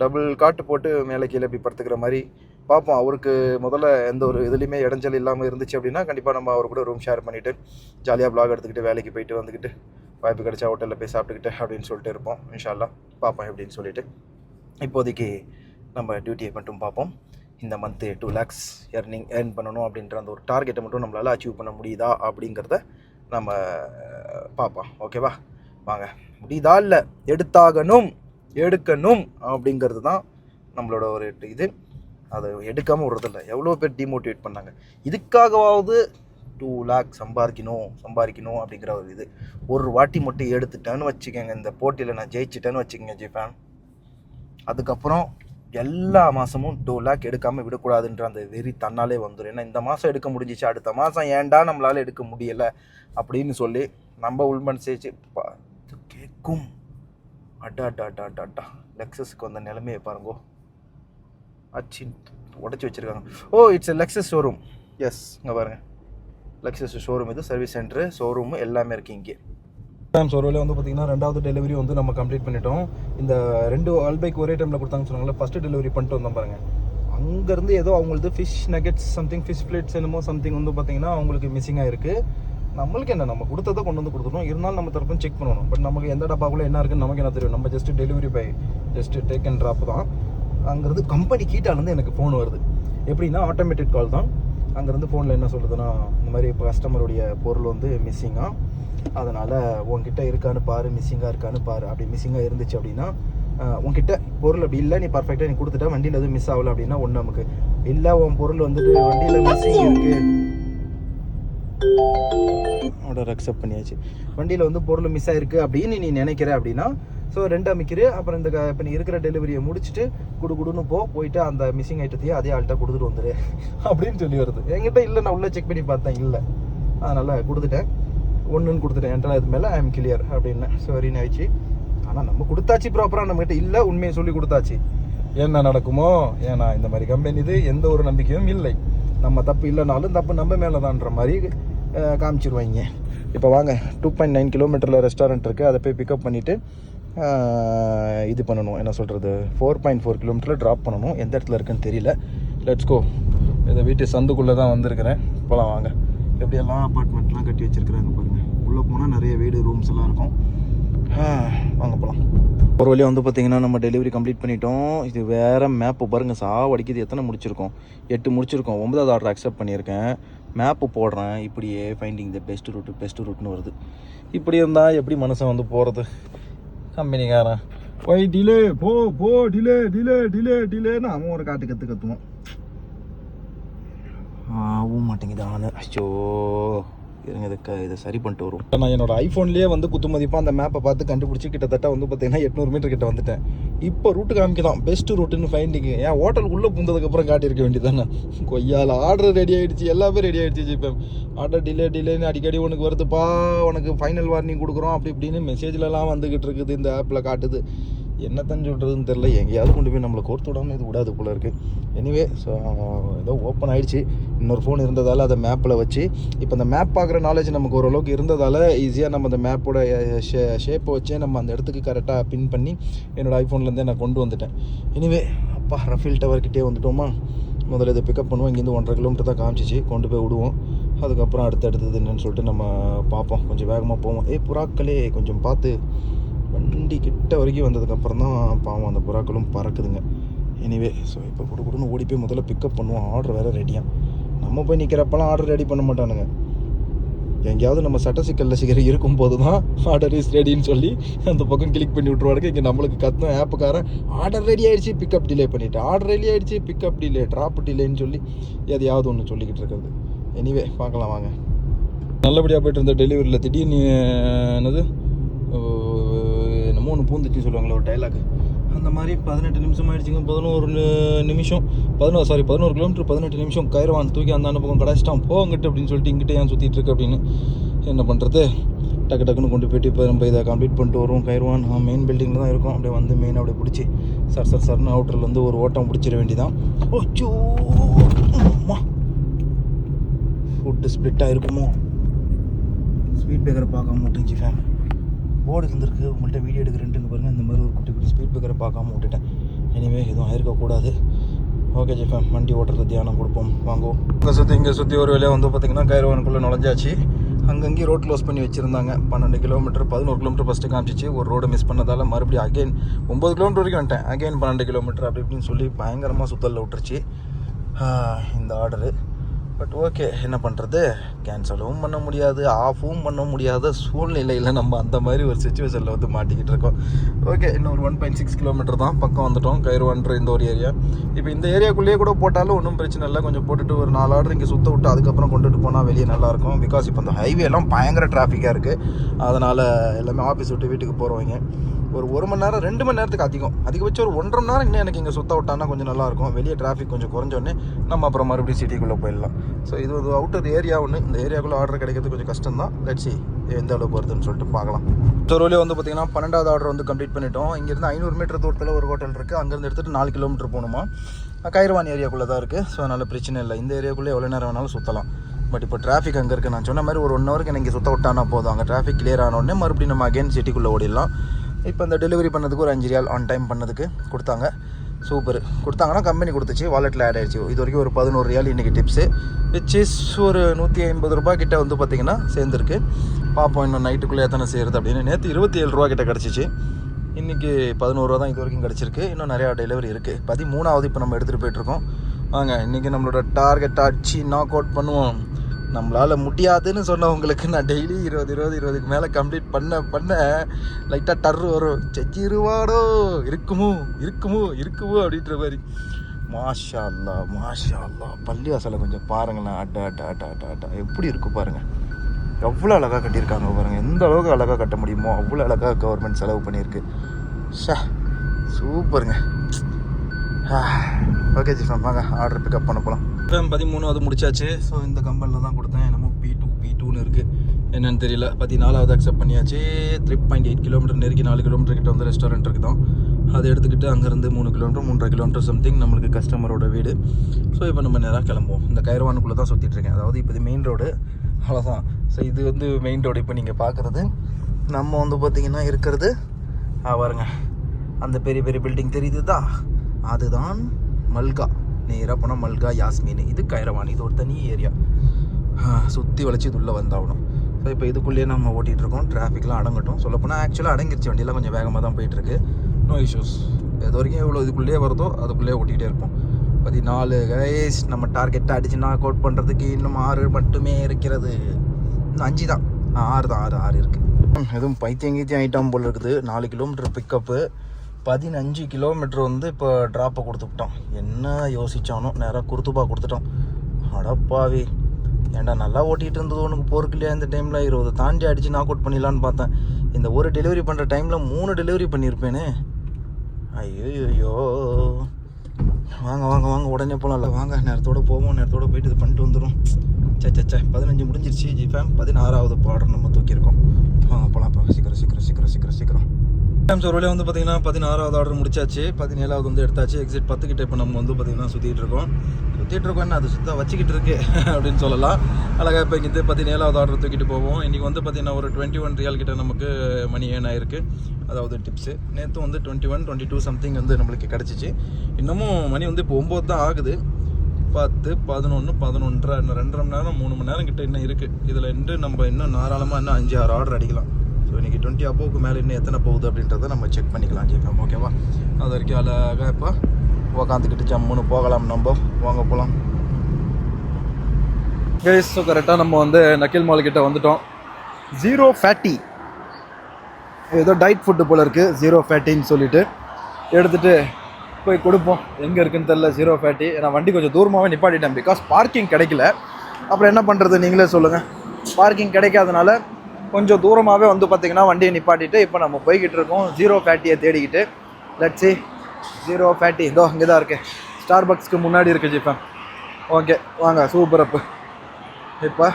டபுள் காட்டு போட்டு மேலே கீழே இப்படி படுத்துக்கிற மாதிரி பார்ப்போம். அவருக்கு முதல்ல எந்த ஒரு இதுலேயுமே இடைஞ்சல் இல்லாமல் இருந்துச்சு அப்படின்னா கண்டிப்பாக நம்ம அவர் கூட ரூம் ஷேர் பண்ணிவிட்டு ஜாலியாக ப்ளாக் எடுத்துக்கிட்டு வேலைக்கு போயிட்டு வந்துக்கிட்டு வாய்ப்பு கிடைச்சா ஹோட்டலில் போய் சாப்பிட்டுக்கிட்டு அப்படின்னு சொல்லிட்டு இருப்போம். இன்ஷால்லா பார்ப்போம் எப்படின்னு சொல்லிட்டு. இப்போதைக்கு நம்ம டியூட்டியை மட்டும் பார்ப்போம். இந்த month two lakhs earning earn பண்ணணும் அப்படின்ற அந்த ஒரு டார்கெட்டை மட்டும் நம்மளால் அச்சீவ் பண்ண முடியுதா அப்படிங்கிறத நம்ம பார்ப்போம். ஓகேவா வாங்க. முடியுதா இல்லை? எடுத்தாகணும் எடுக்கணும் அப்படிங்கிறது தான் நம்மளோட ஒரு இது. அதை எடுக்காமல் விடுறதில்ல. எவ்வளோ பேர் டிமோட்டிவேட் பண்ணாங்க. இதுக்காகவாவது டூ லேக் சம்பாதிக்கணும் சம்பாதிக்கணும் அப்படிங்கிற ஒரு இது. ஒரு வாட்டி மட்டும் எடுத்துட்டேன்னு வச்சுக்கோங்க. இந்த போட்டியில் நான் ஜெயிச்சிட்டேன்னு வச்சுக்கோங்க ஜிஃபேன். அதுக்கப்புறம் எல்லா மாதமும் டூ லேக் எடுக்காமல் விடக்கூடாதுன்ற அந்த வெறி தன்னாலே வந்துடும் ஏன்னா இந்த மாதம் எடுக்க முடிஞ்சிச்சு அடுத்த மாதம் ஏன்டா நம்மளால் எடுக்க முடியலை அப்படின்னு சொல்லி நம்ம உள்மன் சேச்சு கேட்கும் அட்டா அட்டா அட்டா அட்டா அட்டா லெக்ஸஸ்க்கு வந்த நிலைமையை பாருங்கோ. அச்சி உடச்சி வச்சுருக்காங்க. ஓ it's a Lexus showroom yes இங்கே பாருங்கள் லெக்ஸஸ் ஷோரூம் இது சர்வீஸ் சென்டரு ஷோரூமு எல்லாமே இருக்குது இங்கே. டைம் ஷோரூமில் வந்து பார்த்தீங்கன்னா ரெண்டாவது டெலிவரி வந்து நம்ம கம்ப்ளீட் பண்ணிட்டோம். இந்த ரெண்டு ஆல்பைக் ஒரே டைமில் கொடுத்தாங்கன்னு சொன்னாங்களே ஃபஸ்ட்டு டெலிவரி பண்ணிட்டு வந்தோம் பாருங்கள் அங்கேருந்து ஏதோ அவங்களுக்கு fish nuggets something fish plates என்னமோ சம்திங் வந்து பார்த்திங்கன்னா அவங்களுக்கு மிஸ்ஸிங்காக இருக்குது நம்மளுக்கு என்ன நம்ம கொடுத்ததை கொண்டு வந்து கொடுத்துட்டோம் இருந்தாலும் நம்ம தரப்பும் செக் பண்ணணும். பட் நமக்கு எந்த டப்பாக்குள்ளே என்ன இருக்குன்னு நமக்கு என்ன தெரியும். நம்ம just delivery by just take and drop தான். அங்கேருந்து கம்பெனி கீட்டாலேருந்து எனக்கு ஃபோன் வருது. எப்படின்னா ஆட்டோமேட்டிக் கால் தான். அங்கேருந்து ஃபோனில் என்ன சொல்லுதுன்னா இந்த மாதிரி இப்போ கஸ்டமருடைய பொருள் வந்து மிஸ்ஸிங்காக அதனால் உன்கிட்ட இருக்கான்னு பாரு மிஸ்ஸிங்காக இருக்கான்னு பாரு. அப்படி மிஸ்ஸிங்காக இருந்துச்சு அப்படின்னா உங்ககிட்ட உன்கிட்ட பொருள் அப்படி இல்லை நீ பர்ஃபெக்டாக நீ கொடுத்துட்டா வண்டியில் எதுவும் மிஸ் ஆகலை அப்படின்னா ஒன்று நமக்கு. இல்லை உன் பொருள் வந்துட்டு வண்டியில் மிஸ்ஸிங் இருக்குது ஆர்டர் அக்செப்ட் பண்ணியாச்சு. வண்டியில் வந்து பொருள் மிஸ் ஆயிருக்கு அப்படின்னு நீ நினைக்கிற அப்படின்னா ஸோ ரெண்டு அமைக்கிற அப்புறம் இந்த இப்போ நீ இருக்கிற டெலிவரியை முடிச்சுட்டு குடு குடுன்னு போ போயிட்டு அந்த மிஸ்ஸிங் ஐட்டத்தையும் அதே ஆள்கிட்ட கொடுத்துட்டு வந்துரு. அப்படின்னு சொல்லி வருது. என்கிட்ட இல்லை நான் உள்ளே செக் பண்ணி பார்த்தேன் இல்லை. அதனால் கொடுத்துட்டேன். ஒன்றுன்னு கொடுத்துட்டேன். என்கிட்ட இது மேலே ஐ எம் கிளியர் அப்படின்னு. சரின்னு ஆயிடுச்சு ஆனால் நம்ம கொடுத்தாச்சு ப்ராப்பராக நம்மகிட்ட இல்லை உண்மையை சொல்லி கொடுத்தாச்சு. என்ன நடக்குமோ? ஏன்னா இந்த மாதிரி கம்பெனி இது எந்த ஒரு நம்பிக்கையும் இல்லை. நம்ம தப்பு இல்லைனாலும் தப்பு நம்ம மேலே தான்ற மாதிரி காமிச்சிருவாங்க இப்போ வாங்க டூ பாயிண்ட் நைன் கிலோமீட்டரில் ரெஸ்டாரண்ட் இருக்குது அதை போய் பிக்கப் பண்ணிவிட்டு இது பண்ணணும். என்ன சொல்கிறது ஃபோர் பாயிண்ட் ஃபோர் கிலோமீட்டரில் ட்ராப் பண்ணணும். எந்த இடத்துல இருக்குன்னு தெரியல. லெட்ஸ் கோ இந்த வீட்டு சந்துக்குள்ளே தான் வந்திருக்கிறேன். போகலாம் வாங்க. எப்படியெல்லாம் அப்பார்ட்மெண்ட்லாம் கட்டி வச்சிருக்கிறாங்க பாருங்கள் உள்ளே போனால் நிறைய வீடு ரூம்ஸ் எல்லாம் இருக்கும். வாங்க போகலாம் ஒரு வழியாக வந்து பார்த்திங்கன்னா நம்ம டெலிவரி கம்ப்ளீட் பண்ணிட்டோம். இது வேறு மேப்பு பாருங்கள் சாவடிக்குது. எத்தனை முடிச்சிருக்கோம்? எட்டு முடிச்சிருக்கோம். ஒன்பதாவது ஆர்டர் அக்செப்ட் பண்ணியிருக்கேன். மேப்பு போடுறேன். இப்படியே finding the best route best ரூட்னு வருது. இப்படி இருந்தால் எப்படி மனுஷன் வந்து போகிறது கம்பெனிக்காரன். போய் டிலே போ போ டிலே டிலே டிலே டிலேன்னு அவன் ஒரு காட்டு கற்று கற்றுவான் ஆகவும் மாட்டேங்குது அச்சோ இருங்க இதை இதை சரி பண்ணிட்டு வரும். நான் என்னோட ஐஃபோன்லேயே வந்து குத்து மதிப்பாக அந்த மேப்பை பார்த்து கண்டுபிடிச்சி கிட்டத்தட்ட வந்து பார்த்தீங்கன்னா எட்நூறு மீட்டர் கிட்ட வந்துட்டேன். இப்போ ரூட்டு காமிக்கலாம் பெஸ்ட் ரூட்டுன்னு ஃபைண்டிங் ஏன் ஹோட்டலுக்குள்ளே பூந்ததுக்கப்புறம் காட்டியிருக்க வேண்டியதானே கொய்யால் ஆர்டர் ரெடி ஆகிடுச்சு எல்லாமே ரெடி ஆகிடுச்சு இப்போ ஆர்டர் டிலே டிலேன்னு அடிக்கடி உனக்கு வருதுப்பா. உனக்கு ஃபைனல் வார்னிங் கொடுக்குறோம். அப்படி இப்படின்னு மெசேஜ்லலாம் வந்துக்கிட்டு இருக்குது இந்த ஆப்பில் காட்டுது. என்னத்தான் சொல்கிறதுன்னு தெரில எங்கேயாவது கொண்டு போய் நம்மளை கோர்த்து விடாமல் இது விடாது போல இருக்குது எனிவே ஸோ ஏதோ ஓப்பன் ஆகிடுச்சு இன்னொரு ஃபோன் இருந்ததால் அதை மேப்பில் வச்சு இப்போ அந்த மேப் பார்க்குற நாலேஜ் நமக்கு ஓரளவுக்கு இருந்ததால் ஈஸியாக நம்ம அந்த மேப்போட ஷே ஷேப்பை வச்சே நம்ம அந்த இடத்துக்கு கரெக்டாக பின் பண்ணி என்னோடய ஐஃபோன்லேருந்தே நான் கொண்டு வந்துட்டேன். எனிவே அப்பா ரஃபீல் டவர்கிட்டே வந்துட்டோமா? முதல்ல இதை பிக்கப் பண்ணுவோம். இங்கேருந்து ஒன்றரை கிலோமீட்டர் தான் காமிச்சிச்சு. கொண்டு போய் விடுவோம். அதுக்கப்புறம் அடுத்தடுத்தது என்னன்னு சொல்லிட்டு நம்ம பார்ப்போம். கொஞ்சம் வேகமாக போவோம். ஏய் புறாக்களே கொஞ்சம் பார்த்து. வண்டி கிட்ட வரைக்கும் வந்ததுக்கப்புறம் தான் பாவம் அந்த புறாக்களும் பறக்குதுங்க. எனிவே ஸோ இப்போ குடு குடுன்னு ஓடி போய் முதல்ல பிக்கப் பண்ணுவோம். ஆர்டர் வேறு ரெடியாக நம்ம போய் நிற்கிறப்பெல்லாம் ஆர்டர் ரெடி பண்ண மாட்டானுங்க. எங்கேயாவது நம்ம சட்ட சிக்கலில் சிகரம் இருக்கும்போது தான் ஆர்டர் இஸ் ரெடின்னு சொல்லி அந்த பக்கம் கிளிக் பண்ணி விட்ருவாருக்கு இங்கே நம்மளுக்கு கத்தும் ஆப்புக்காரன் ஆர்டர் ரெடி ஆகிடுச்சு பிக்கப் டிலே பண்ணிவிட்டு ஆர்டர் ரெடி ஆகிடுச்சு பிக்கப் டிலே ட்ராப் டிலேன்னு சொல்லி எதையாவது ஒன்று சொல்லிக்கிட்டு இருக்கிறது. எனிவே பார்க்கலாம் வாங்க. நல்லபடியாக போயிட்டு இருந்த டெலிவரியில் திடீர்னு என்னது? மூணு என்னமோ சொல்லுவாங்களே ஒரு டைலாக் அந்த மாதிரி பதினெட்டு நிமிஷம் ஆயிடுச்சுங்க. பதினோரு நிமிஷம். பதினோரு சாரி பதினோரு கிலோமீட்டர் பதினெட்டு நிமிஷம் கயிறுவான் தூக்கி அந்த அனுபவம் கிடச்சிட்டான் போங்கிட்டு அப்படின்னு சொல்லிட்டு இங்கிட்ட ஏன் சுற்றிட்டு இருக்கு அப்படின்னு. என்ன பண்ணுறது டக்கு டக்குன்னு கொண்டு போயிட்டு இப்போ நம்ம இதை கம்ப்ளீட் பண்ணிட்டு வருவோம். கயிறுவான் மெயின் பில்டிங்கில் தான் இருக்கும். அப்படியே வந்து மெயின் அப்படியே பிடிச்சி சார் சார் சர்னு அவுட்டரில் வந்து ஒரு ஓட்டம் பிடிச்சிட வேண்டியதான் ஓச்சோ அம்மா. ஃபுட்டு ஸ்ப்ளிட் ஆகிருக்குமோ ஸ்வீட் பேக்கரை பார்க்காம விட்டுச்சு ஃபேன் போர்டு இருந்திருக்கு உங்கள்கிட்ட வீடியோ எடுக்கிறேன்ட்டு பாருங்கள் இந்த மாதிரி ஒரு குட்டி குட்டி ஸ்பீட் பிரேக்கரை பார்க்காம விட்டுட்டேன். இனிமேல் எதுவும் ஆயிருக்கக்கூடாது. ஓகே ஜெஃபம் வண்டி ஓட்டுறது தியானம் கொடுப்போம். வாங்குவோம் இங்கே சுற்றி இங்கே சுற்றி ஒரு வேலையாக வந்து பார்த்திங்கன்னா கைரவானுக்குள்ளே நுழைஞ்சாச்சு. அங்கங்கே ரோட் க்ளோஸ் பண்ணி வச்சுருந்தாங்க. பன்னெண்டு கிலோமீட்டர் பதினோரு கிலோமீட்டர் ஃபஸ்ட்டு காமிச்சிச்சு. ஒரு ரோடு மிஸ் பண்ணதால் மறுபடியும் அகைன் ஒம்பது கிலோமீட்டர் வரைக்கும் வந்துட்டேன். அகைன் பன்னெண்டு கிலோமீட்டர் அப்படி இப்படின்னு சொல்லி பயங்கரமாக சுத்தலில் விட்டுருச்சு. இந்த ஆர்டரு பட் ஓகே என்ன பண்ணுறது கேன்சலும் பண்ண முடியாது ஆஃபும் பண்ண முடியாத சூழ்நிலையில் நம்ம அந்த மாதிரி ஒரு சுச்சுவேஷனில் வந்து மாட்டிக்கிட்டு இருக்கோம். ஓகே இன்னும் ஒரு ஒன் பாயிண்ட் சிக்ஸ் கிலோமீட்டர் தான் பக்கம் வந்துட்டோம் கயிறுவான்ற இந்த ஒரு ஏரியா இப்போ இந்த ஏரியாக்குள்ளேயே கூட போட்டாலும் ஒன்றும் பிரச்சனை இல்லை. கொஞ்சம் போட்டுட்டு ஒரு நாலு ஆர்டர் இங்கே சுற்ற விட்டு அதுக்கப்புறம் கொண்டுட்டு போனால் வெளியே நல்லாயிருக்கும் பிகாஸ் இப்போ இந்த ஹைவே எல்லாம் பயங்கர டிராஃபிக்காக இருக்குது அதனால் எல்லாமே ஆஃபீஸ் விட்டு வீட்டுக்கு போகிறவங்க ஒரு ஒரு மணி நேரம் ரெண்டு மணி நேரத்துக்கு அதிகம். அதிகபட்சம் ஒரு ஒன்றரை மணி நேரம் இன்னும் எனக்கு இங்கே சுத்த விட்டான்னா கொஞ்சம் நல்லாயிருக்கும் வெளியே டிராஃபிக் கொஞ்சம் குறைஞ்சோடனே நம்ம அப்புறம் மறுபடியும் சிட்டிக்குள்ளே போயிடலாம். ஸோ இது ஒரு அவுட்டர் ஏரியா ஒன்று இந்த ஏரியாக்குள்ளே ஆர்டர் கிடைக்கிறது கொஞ்சம் கஷ்டம் தான் லட்சி எந்த அளவுக்கு வருதுன்னு சொல்லிட்டு பார்க்கலாம். ஸோ வந்து பார்த்தீங்கன்னா பன்னெண்டாவது ஆர்டர் வந்து கம்ப்ளீட் பண்ணிட்டோம். இங்கேருந்து ஐநூறு மீட்டர் தூரத்தில் ஒரு ஹோட்டல் இருக்குது அங்கேருந்து எடுத்துகிட்டு நாலு கிலோமீட்டர் போகணுமா? கைர்வான் ஏரியாக்குள்ளே தான் இருக்குது ஸோ அதனால் பிரச்சனை இல்லை. இந்த ஏரியாக்குள்ளே எவ்வளோ நேரம் வேணாலும் சுற்றலாம் பட் இப்போ டிராஃபிக் அங்கே இருக்குது நான் சொன்ன மாதிரி ஒரு ஒன் ஹவருக்கு எனக்கு சுத்த விட்டானா போதும். அங்கே டிராஃபிக் கிளியர் ஆனோடனே மறுபடியும் நம்ம அகைன் சிட்டிக்குள்ளே ஓடிடலாம். இப்போ இந்த டெலிவரி பண்ணதுக்கு ஒரு அஞ்சு ரியால் ஆன் டைம் பண்ணதுக்கு கொடுத்தாங்க. சூப்பர் கொடுத்தாங்கன்னா கம்பெனி கொடுத்துச்சு. வாலெட்டில் ஆட் ஆயிடுச்சு. இது வரைக்கும் ஒரு பதினோரு ரியால் இன்றைக்கி டிப்ஸு விச் இஸ் ஒரு நூற்றி ஐம்பது ரூபா கிட்ட வந்து பார்த்திங்கன்னா சேர்ந்துருக்கு. பார்ப்போம் இன்னும் நைட்டுக்குள்ளே எத்தனை செய்கிறது அப்படின்னு. நேற்று இருபத்தி ஏழு ரூபா கிட்ட கிடச்சிச்சு. இன்றைக்கி பதினோரு தான் இது வரைக்கும் கிடச்சிருக்கு. இன்னும் நிறையா டெலிவரி இருக்குது பதிமூணாவது இப்போ நம்ம எடுத்துகிட்டு போயிட்டுருக்கோம் வாங்க இன்றைக்கி நம்மளோட டார்கெட் அடிச்சு நாக் அவுட் பண்ணுவோம். நம்மளால் முடியாதுன்னு சொன்னவங்களுக்கு நான் டெய்லி இருபது இருபது இருபதுக்கு மேலே கம்ப்ளீட் பண்ண பண்ண லைட்டாக டர்ரு வரும். செஞ்சிருவாடோ இருக்குமோ இருக்குமோ இருக்குமோ அப்படின்ற மாதிரி. மாஷா அல்லா மாஷா அல்லா பள்ளி வாசலை கொஞ்சம் பாருங்களேன். அட்டா அட்டா அட்டா அட்டா அட்டா எப்படி இருக்கு பாருங்கள் எவ்வளோ அழகாக கட்டியிருக்காங்க பாருங்கள் எந்த அளவுக்கு அழகாக கட்ட முடியுமோ அவ்வளோ அழகாக கவர்மெண்ட் செலவு பண்ணியிருக்கு. ஷா சூப்பருங்க. ஓகே ஜிஃபம் வாங்க ஆர்டர் பிக்கப் பண்ண போகலாம் பதிமூணு அது முடிச்சாச்சு. ஸோ இந்த கம்பெனியில் தான் கொடுத்தேன். என்னமோ பி டூ பி டூன்னு இருக்குது என்னன்னு தெரியல. பதினாலாவது அக்செப்ட் பண்ணியாச்சு. த்ரீ பாயிண்ட் எயிட் கிலோமீட்டர் நெருக்கி நாலு கிலோமீட்டர் கிட்ட வந்து ரெஸ்டாரண்ட் இருக்குது தான் அதை எடுத்துக்கிட்டு அங்கேருந்து மூணு கிலோமீட்டர் மூன்றரை கிலோமீட்டர் சம்திங் நம்மளுக்கு கஸ்டமரோட வீடு. ஸோ இப்போ நம்ம நேராக கிளம்புவோம். இந்த கைரவானுக்குள்ளே தான் சுற்றிட்டு இருக்கேன். அதாவது இப்போ இது மெயின் ரோடு அவ்வளோதான் ஸோ இது வந்து மெயின் ரோடு இப்போ நீங்கள் பார்க்குறது. நம்ம வந்து பார்த்திங்கன்னா இருக்கிறது பாருங்க. அந்த பெரிய பெரிய பில்டிங் தெரியுதுதா அதுதான் மல்கா. நேராக போனால் மல்கா யாஸ்மின் இது கைரவான் இது ஒரு தனி ஏரியா. சுற்றி வளைச்சி இது உள்ளே வந்தாகணும். ஸோ இப்போ இதுக்குள்ளேயே நம்ம ஓட்டிகிட்டு இருக்கோம். டிராஃபிக்லாம் அடங்கட்டும். சொல்லப்போனால் ஆக்சுவலாக அடங்கிருச்சு. வண்டியெல்லாம் கொஞ்சம் வேகமாக தான் போயிட்டுருக்கு நோ இஷ்யூஸ் இது வரைக்கும் எவ்வளோ இதுக்குள்ளேயே வருதோ அதுக்குள்ளேயே ஓட்டிகிட்டே இருப்போம். பதினாலு கைஸ் நம்ம டார்கெட்டை அடிச்சு நாக் அவுட் பண்ணுறதுக்கு இன்னும் ஆறு மட்டுமே இருக்கிறது. இன்னும் அஞ்சு தான். ஆறு தான் ஆறு ஆறு இருக்குது எதுவும் பைத்தியம் கீத்தியம் ஐட்டம் போல் இருக்குது. நாலு கிலோமீட்டர் பிக்கப்பு பதினஞ்சு கிலோமீட்டர் வந்து இப்போ ட்ராப்பை கொடுத்துக்கிட்டோம் என்ன யோசிச்சானோ நேராக குருத்துப்பா கொடுத்துட்டோம் அடப்பாவி ஏன்டா நல்லா ஓட்டிகிட்டு இருந்தது உனக்கு போருக்கு இல்லையா இந்த டைமில் இருபது தாண்டி அடித்து நாக் அவுட் பண்ணிடலான்னு பார்த்தேன். இந்த ஒரு டெலிவரி பண்ணுற டைமில் மூணு டெலிவரி பண்ணியிருப்பேனே. ஐயோ வாங்க வாங்க வாங்க உடனே போகலாம் இல்லை வாங்க நேரத்தோட போவோம். நேரத்தோட போயிட்டு இது பண்ணிட்டு வந்துடும் சே சே சே பதினஞ்சு முடிஞ்சிருச்சு ஜிஃபேம் பதினாறாவது பாடர் நம்ம தூக்கியிருக்கோம். வாங்க போகலாம் இப்போ சீக்கிரம் சீக்கிரம் சீக்கிரம் சீக்கிரம் சீக்கிரம். டைம் ஒரு வந்து பார்த்தீங்கன்னா பதினாறாவது ஆர்டர் முடிச்சாச்சு. பதினேழாவது வந்து எடுத்தாச்சு. எக்ஸிட் பத்து கிட்ட இப்போ நம்ம வந்து பார்த்தீங்கன்னா சுற்றிட்டு இருக்கோம். சுற்றிட்டு இருக்கோம் என்ன? அது சுத்தம் வச்சுக்கிட்டு இருக்கு அப்படின்னு சொல்லலாம். அழகாக இப்போ இங்கே பதினேழாவது ஆர்டர் தூக்கிட்டு போவோம். இன்றைக்கி வந்து பார்த்தீங்கன்னா ஒரு டுவெண்ட்டி ஒன் ரியல் கிட்ட நமக்கு மணி ஏன் ஆயிருக்கு. அதாவது டிப்ஸு நேற்று வந்து twenty one twenty two something வந்து நம்மளுக்கு கிடச்சிச்சு. இன்னமும் மணி வந்து இப்போ ஒம்பது தான் ஆகுது. பத்து பதினொன்று பதினொன்றரை இன்னும் ரெண்டரை மணி நேரம் மூணு மணி நேரம் கிட்ட இன்னும் இருக்குது இதில் இன்னும் நம்ம இன்னும் தாராளமாக இன்னும் அஞ்சு ஆறு ஆர்டர் அடிக்கலாம். ஸோ இன்றைக்கி டுவெண்ட்டி அபோவுக்கு மேலே இன்னும் எத்தனை போகுது அப்படின்றத நம்ம செக் பண்ணிக்கலாம் ஜிஃபம் ஓகேவா அது வரைக்கும் அழகாக இப்போ. உக்காந்துக்கிட்டு ஜம்முன்னு போகலாம் நம்ம. வாங்க போகலாம் கைஸ் ஸோ கரெக்டாக நம்ம வந்து நக்கில் மால் கிட்ட வந்துட்டோம். ஜீரோ ஃபேட்டி ஏதோ டயட் ஃபுட்டு போல் இருக்குது ஜீரோ ஃபேட்டின்னு சொல்லிட்டு எடுத்துட்டு போய் கொடுப்போம். எங்கே இருக்குன்னு தெரில ஜீரோ ஃபேட்டி நான் வண்டி கொஞ்சம் தூரமாகவே நிப்பாட்டிட்டேன். பிகாஸ் பார்க்கிங் கிடைக்கல. அப்புறம் என்ன பண்ணுறது நீங்களே சொல்லுங்கள் பார்க்கிங் கிடைக்காதனால கொஞ்சம் தூரமாகவே வந்து பார்த்திங்கன்னா வண்டியை நிப்பாட்டிட்டு இப்போ நம்ம போய்கிட்டு இருக்கோம். ஜீரோ ஃபேட்டியை தேடிக்கிட்டு. லட்சி ஜீரோ ஃபேட்டி இதோ இங்கே தான் இருக்குது ஸ்டார் பக்ஸ்க்கு முன்னாடி இருக்குது ஜிப்பேன் ஓகே வாங்க சூப்பர் அப்பு இப்போ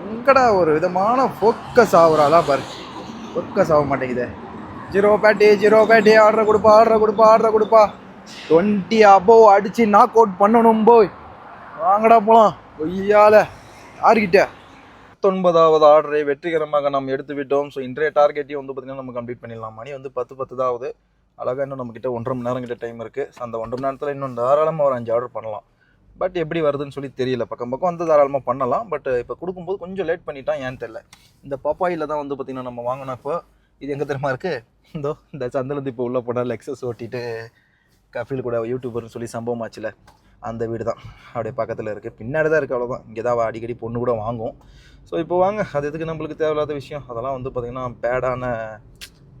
எங்கடா ஒரு விதமான ஃபோக்கஸ் ஆகுறாதான் பாரு. ஃபோக்கஸ் ஆக மாட்டேங்குதே. ஜீரோ பேட்டி ஜீரோ பேட்டி ஆர்டர் கொடுப்பா ஆர்டர் கொடுப்பா ஆர்டர் கொடுப்பா. டுவெண்ட்டி அபோவ் அடித்து நாக் அவுட் பண்ணணும் போய். வாங்கடா போகலாம் பொய்யால. யார்கிட்ட? பத்தொன்பதாவது ஆர்டரை வெற்றிகரமாக நாம் எடுத்து விட்டோம் ஸோ இன்றைய டார்கெட்டையும் வந்து பார்த்தீங்கன்னா நம்ம கம்ப்ளீட் பண்ணிடலாம். மணி வந்து பத்து பத்து தான் ஆகுது அழகாக இன்னும் நம்மக்கிட்ட ஒன்றரை மணி நேரம் கிட்ட டைம் இருக்குது ஸோ அந்த ஒன்றரை மணி நேரத்தில் இன்னும் தாராளமாக ஒரு அஞ்சு ஆர்டர் பண்ணலாம். பட் எப்படி வருதுன்னு சொல்லி தெரியல. பக்கம் பக்கம் வந்து தாராளமாக பண்ணலாம். பட் இப்போ கொடுக்கும்போது கொஞ்சம் லேட் பண்ணிட்டான். ஏன்னு தெரியல. இந்த பப்பாயில் தான் வந்து பார்த்திங்கன்னா நம்ம வாங்கினப்போ இது எங்கே தெரியுமா இருக்குது இந்தோ இந்த சந்திலேருந்து இப்போ உள்ளே போனால் லெக்ஸஸ் ஓட்டிட்டு கஃபில் கூட யூடியூபர்னு சொல்லி சம்பவம் ஆச்சுல. அந்த வீடு தான். அப்படியே பக்கத்தில் இருக்குது பின்னாடி தான் இருக்குது அவ்வளோதான் இங்கே தான் அடிக்கடி பொண்ணு கூட வாங்கும். ஸோ இப்போ வாங்க. அது எதுக்கு நம்மளுக்கு தேவையில்லாத விஷயம்? அதெல்லாம் வந்து பார்த்திங்கன்னா பேடான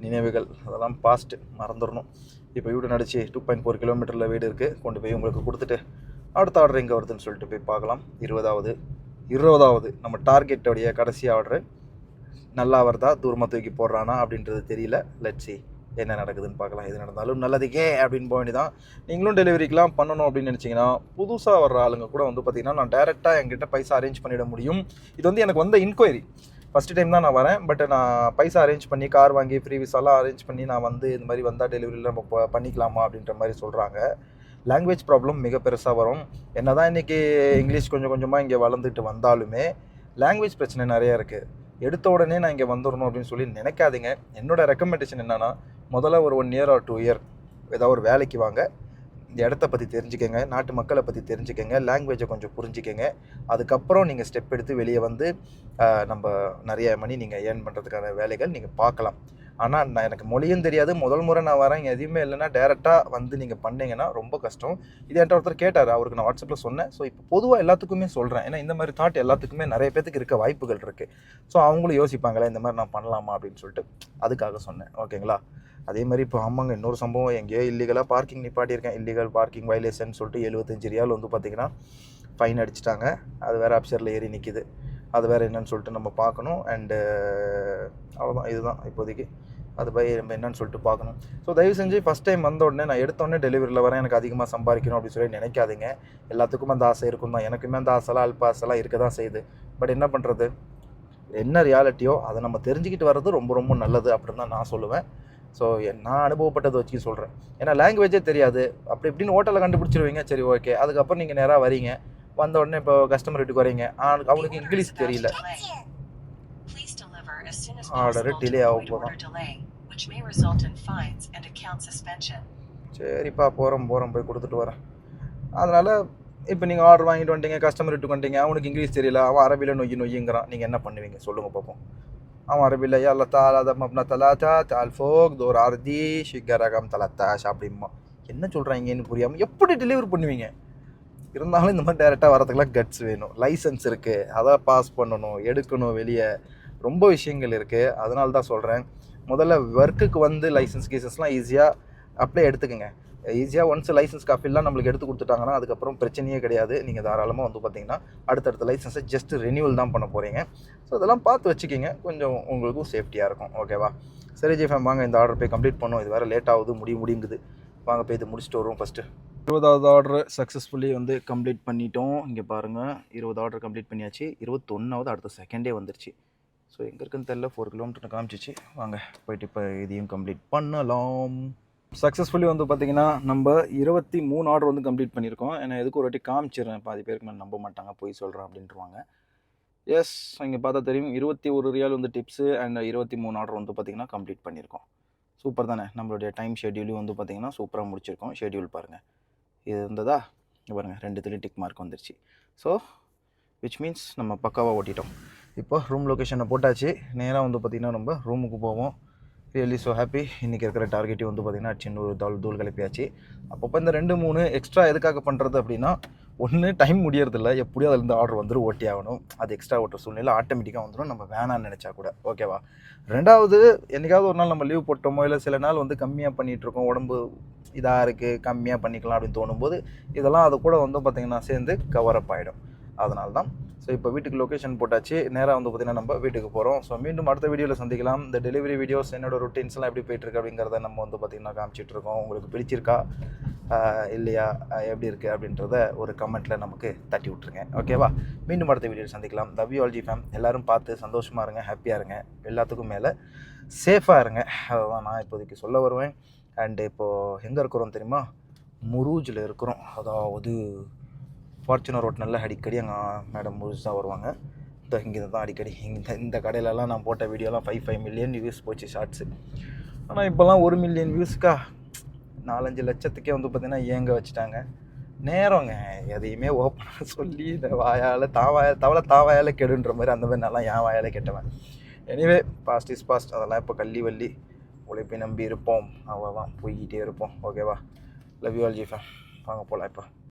நினைவுகள். அதெல்லாம் பாஸ்ட்டு மறந்துடணும் இப்போ வீடு நடிச்சு டூ பாயிண்ட் ஃபோர் கிலோமீட்டரில் வீடு இருக்குது கொண்டு போய் உங்களுக்கு கொடுத்துட்டு அடுத்த ஆர்டர் எங்கே வருதுன்னு சொல்லிட்டு போய் பார்க்கலாம். இருபதாவது இருபதாவது நம்ம டார்கெட்டோடைய கடைசி ஆர்டரு நல்லா வருதா? தூரமாக தூக்கி போடுறானா? அப்படின்றது தெரியல. லட்சி என்ன நடக்குதுன்னு பார்க்கலாம். எது நடந்தாலும் நல்லதுக்கே அப்படின்னு போக வேண்டியதான் நீங்களும் டெலிவரிக்கெலாம் பண்ணணும் அப்படின்னு நினச்சிங்கன்னா புதுசாக வர்ற ஆளுங்க கூட வந்து பார்த்தீங்கன்னா நான் டேரெக்டாக என்கிட்ட பைசா அரேஞ்ச் பண்ணிட முடியும். இது வந்து எனக்கு வந்த இன்கொயரி ஃபஸ்ட்டு டைம் தான் நான் வரேன். பட் நான் பைசா அரேஞ்ச் பண்ணி கார் வாங்கி ஃப்ரீ விசாலாம் அரேஞ்ச் பண்ணி நான் வந்து இந்த மாதிரி வந்தால் டெலிவரியில் நம்ம பண்ணிக்கலாமா அப்படின்ற மாதிரி சொல்கிறாங்க லாங்குவேஜ் ப்ராப்ளம் மிக பெருசாக வரும். என்ன தான் இன்றைக்கி இங்கிலீஷ் கொஞ்சம் கொஞ்சமாக இங்கே வளர்ந்துட்டு வந்தாலுமே லாங்குவேஜ் பிரச்சனை நிறையா இருக்குது எடுத்த உடனே நான் இங்கே வந்துடணும் அப்படின்னு சொல்லி நினைக்காதீங்க. என்னோட ரெக்கமெண்டேஷன் என்னென்னா முதல்ல ஒரு one year or two year ஏதாவது ஒரு வேலைக்கு வாங்க. இந்த இடத்த பற்றி தெரிஞ்சுக்கங்க நாட்டு மக்களை பற்றி தெரிஞ்சுக்கங்க லாங்குவேஜை கொஞ்சம் புரிஞ்சுக்கங்க. அதுக்கப்புறம் நீங்கள் ஸ்டெப் எடுத்து வெளியே வந்து நம்ம நிறைய மணி நீங்கள் ஏர்ன் பண்ணுறதுக்கான வேலைகள் நீங்கள் பார்க்கலாம். ஆனால் நான் எனக்கு மொழியும் தெரியாது. முதல் முறை நான் வரேன். எதுவுமே இல்லைன்னா டேரெக்டாக வந்து நீங்கள் பண்ணீங்கன்னா ரொம்ப கஷ்டம். இது என்கிட்ட ஒருத்தர் கேட்டார். அவருக்கு நான் வாட்ஸ்அப்பில் சொன்னேன். ஸோ இப்போ பொதுவாக எல்லாத்துக்குமே சொல்கிறேன் ஏன்னா இந்த மாதிரி தாட் எல்லாத்துக்குமே நிறைய பேத்துக்கு இருக்க வாய்ப்புகள் இருக்குது ஸோ அவங்களும் யோசிப்பாங்களே இந்த மாதிரி நான் பண்ணலாமா அப்படின்னு சொல்லிட்டு. அதுக்காக சொன்னேன். ஓகேங்களா அதே மாதிரி இப்போ ஆமாங்க இன்னொரு சம்பவம். எங்கேயோ இல்லீகலாக பார்க்கிங் நிப்பாட்டியிருக்கேன். இல்லீகல் பார்க்கிங் வயலேஷன் சொல்லிட்டு எழுபத்தஞ்சு ரியால் வந்து பார்த்தீங்கன்னா ஃபைன் அடிச்சிட்டாங்க. அது வேறு ஆப்ஷரில் ஏறி நிற்கிது அது வேறு என்னன்னு சொல்லிட்டு நம்ம பார்க்கணும். அண்டு அவ்வளோதான் இதுதான் இப்போதைக்கு. அது பை நம்ம என்னன்னு சொல்லிட்டு பார்க்கணும். ஸோ தயவு செஞ்சு ஃபஸ்ட் டைம் வந்த உடனே நான் எடுத்தோடனே டெலிவரியில் வரேன். எனக்கு அதிகமாக சம்பாதிக்கணும் அப்படின்னு சொல்லி நினைக்காதீங்க. எல்லாத்துக்கும் அந்த ஆசை இருக்கும் தான். எனக்குமே அந்த ஆசைலாம் அல்ப ஆசைலாம் இருக்க தான் செய்யுது. பட் என்ன பண்ணுறது என்ன ரியாலிட்டியோ அதை நம்ம தெரிஞ்சுக்கிட்டு வர்றது ரொம்ப ரொம்ப நல்லது அப்படின்னு தான் நான் சொல்லுவேன். ஸோ நான் அனுபவப்பட்டதை வச்சு சொல்கிறேன் ஏன்னா லாங்குவேஜே தெரியாது. அப்படி இப்படின்னு ஹோட்டலில் கண்டுபிடிச்சிருவீங்க. சரி ஓகே அதுக்கப்புறம் நீங்கள் நேராக வரீங்க. வந்த உடனே இப்போ கஸ்டமர் வீட்டுக்கு வரீங்க. ஆ- அவனுக்கு இங்கிலீஷ் தெரியல. ஆர்டர் டிலே ஆக போகிறோம் சரிப்பா போகிறோம் போகிறோம் போய் கொடுத்துட்டு வரேன். அதனால் இப்போ நீங்கள் ஆர்டர் வாங்கிட்டு வந்துட்டீங்க கஸ்டமர் விட்டு வந்துட்டீங்க. அவனுக்கு இங்கிலீஷ் தெரியல. அவன் அரபியில் நொய்யி நொய்யுங்கிறான். நீங்கள் என்ன பண்ணுவீங்க? சொல்லுங்கள் பார்ப்போம் அவன் அரபியில் யா தாலா மப்னா தலாத்தா தால் ஃபோக் தோர் அர்தி ஷிகரகம் தலத்தாஷ் அப்படிமா என்ன சொல்கிறாங்கன்னு புரியாமல் எப்படி டெலிவரி பண்ணுவீங்க இருந்தாலும் இந்த மாதிரி டேரெக்டாக வரதுக்குலாம் கட்ஸ் வேணும். லைசன்ஸ் இருக்குது அதை பாஸ் பண்ணணும் எடுக்கணும் வெளியே. ரொம்ப விஷயங்கள் இருக்குது அதனால தான் சொல்கிறேன் முதல்ல ஒர்க்குக்கு வந்து லைசன்ஸ் கேசஸ்லாம் ஈஸியாக அப்ளை எடுத்துக்கோங்க. ஈஸியாக ஒன்ஸ் லைசன்ஸ் காப்பிலாம் நம்மளுக்கு எடுத்து கொடுத்துட்டாங்கன்னா அதுக்கப்புறம் பிரச்சனையே கிடையாது. நீங்கள் தாராளமாக வந்து பார்த்தீங்கன்னா அடுத்தடுத்த லைசன்ஸை ஜஸ்ட் ரெனியூவல் தான் பண்ண போகிறீங்க ஸோ அதெல்லாம் பார்த்து வச்சுக்கிங்க. கொஞ்சம் உங்களுக்கும் சேஃப்டியாக இருக்கும். ஓகேவா சரி ஜிஃபேம் வாங்க. இந்த ஆர்டர் போய் கம்ப்ளீட் பண்ணும். இது வேறு லேட் ஆகுது. முடிய முடிங்குது. வாங்க போய் இது முடிச்சுட்டு வருவோம் ஃபஸ்ட்டு இருபதாவது ஆர்டர் சக்ஸஸ்ஃபுல்லி வந்து கம்ப்ளீட் பண்ணிட்டோம். இங்கே பாருங்கள் இருபது ஆர்டர் கம்ப்ளீட் பண்ணியாச்சு. இருபத்தொன்னாவது அடுத்த செகண்டே வந்துருச்சு. ஸோ எங்கே இருக்குன்னு தெரில ஃபோர் கிலோமீட்டர் காமிச்சிச்சு. வாங்க போயிட்டு இப்போ இதையும் கம்ப்ளீட் பண்ணலாம். சக்ஸஸ்ஃபுல்லி வந்து பார்த்தீங்கன்னா நம்ம இருபத்தி மூணு ஆர்டர் வந்து கம்ப்ளீட் பண்ணியிருக்கோம். ஏன்னா எதுக்கு ஒரு வாட்டி காமிச்சிடுறேன். பாதி பேருக்கு மேலே நம்ப மாட்டாங்க போய் சொல்கிறேன் அப்படின்ட்டுருவாங்க எஸ் இங்கே பார்த்தா தெரியும். இருபத்தி ஒரு ரியால் வந்து டிப்ஸு அண்ட் இருபத்தி மூணு ஆர்டர் வந்து பார்த்திங்கன்னா கம்ப்ளீட் பண்ணியிருக்கோம். சூப்பர் தானே? நம்மளுடைய டைம் ஷெடியூலும் வந்து பார்த்திங்கன்னா சூப்பராக முடிச்சிருக்கோம். ஷெட்யூல் பாருங்கள் இது இருந்ததா? பாருங்கள் ரெண்டுத்துலேயும் டிக் மார்க் வந்துருச்சு. ஸோ விச் மீன்ஸ் நம்ம பக்காவாக ஓட்டிட்டோம். இப்போ ரூம் லொக்கேஷனை போட்டாச்சு. நேராக வந்து பார்த்திங்கன்னா நம்ம ரூமுக்கு போவோம். ரியலி ஸோ ஹாப்பி இன்றைக்கி இருக்கிற டார்கெட்டையும் வந்து பார்த்திங்கன்னா சின்ன ஒரு தோல் தூள் கிளப்பியாச்சு அப்பப்போ இந்த ரெண்டு மூணு எக்ஸ்ட்ரா எதுக்காக பண்ணுறது அப்படின்னா ஒன்று டைம் முடியறதில்ல. எப்படியும் அதுலேருந்து ஆர்டர் வந்துடும் ஓட்டி ஆகணும். அது எக்ஸ்ட்ரா ஓட்டுற சூழ்நிலை ஆட்டோமேட்டிக்காக வந்துடும் நம்ம வேணாம்னு நினச்சா கூட. ஓகேவா ரெண்டாவது என்றைக்காவது ஒரு நாள் நம்ம லீவ் போட்டோமோ இல்லை சில நாள் வந்து கம்மியாக பண்ணிகிட்ருக்கோம் உடம்பு இதாக இருக்குது கம்மியாக பண்ணிக்கலாம் அப்படின்னு தோணும்போது இதெல்லாம் அது கூட வந்து பார்த்திங்கன்னா சேர்ந்து கவர் அப் ஆகிடும் அதனால தான் ஸோ இப்போ வீட்டுக்கு லொக்கேஷன் போட்டாச்சு. நேராக வந்து பார்த்திங்கன்னா நம்ம வீட்டுக்கு போகிறோம் ஸோ மீண்டும் அடுத்த வீடியோவில் சந்திக்கலாம். இந்த டெலிவரி வீடியோஸ் என்னோட ரொட்டீன்ஸ்லாம் எப்படி போயிட்டுருக்கு அப்படிங்கிறத நம்ம வந்து பார்த்திங்கன்னா காமிச்சிட்ருக்கோம் உங்களுக்கு பிடிச்சிருக்கா? இல்லையா? எப்படி இருக்குது அப்படின்றத ஒரு கமெண்ட்டில் நமக்கு தட்டி விட்ருங்க ஓகேவா மீண்டும் அடுத்த வீடியோவில் சந்திக்கலாம். தவி ஃபேம் எல்லோரும் பார்த்து சந்தோஷமாக இருங்க ஹாப்பியாக இருங்க. எல்லாத்துக்கும் மேலே சேஃபாக இருங்க. அதுதான் நான் இப்போதைக்கு சொல்ல வருவேன். அண்டு இப்போது எங்கே இருக்கிறோம் தெரியுமா? முரூஜில் இருக்கிறோம். அதாவது ஃபார்ச்சுனர் ரோட் அடிக்கடி அங்கே மேடம் முழுசாக வருவாங்க. இந்த இங்கே தான் அடிக்கடி. இந்த இந்த கடையிலலாம் நான் போட்ட வீடியோலாம் ஃபைவ் ஃபைவ் மில்லியன் வியூஸ் போச்சு ஷார்ட்ஸு ஆனால் இப்போல்லாம் ஒரு மில்லியன் வியூஸ்க்கா நாலஞ்சு லட்சத்துக்கே வந்து பார்த்திங்கன்னா ஏங்க வச்சுட்டாங்க. நேரங்க எதையுமே ஓப்பனாக சொல்லி இந்த வாயால் தாவாய தவளை தாவாயால் கெடுன்ற மாதிரி அந்த மாதிரி நல்லா என் வாயால் கெட்டவன். எனிவே பாஸ்ட் இஸ் பாஸ்ட் அதெல்லாம் இப்போ கள்ளி வள்ளி. உழைப்பை நம்பி இருப்போம். அவ்வளோதான் போய்கிட்டே இருப்போம். ஓகேவா லவ் யூ ஆல் ஜிஃபா வாங்க போகலாம் இப்போ.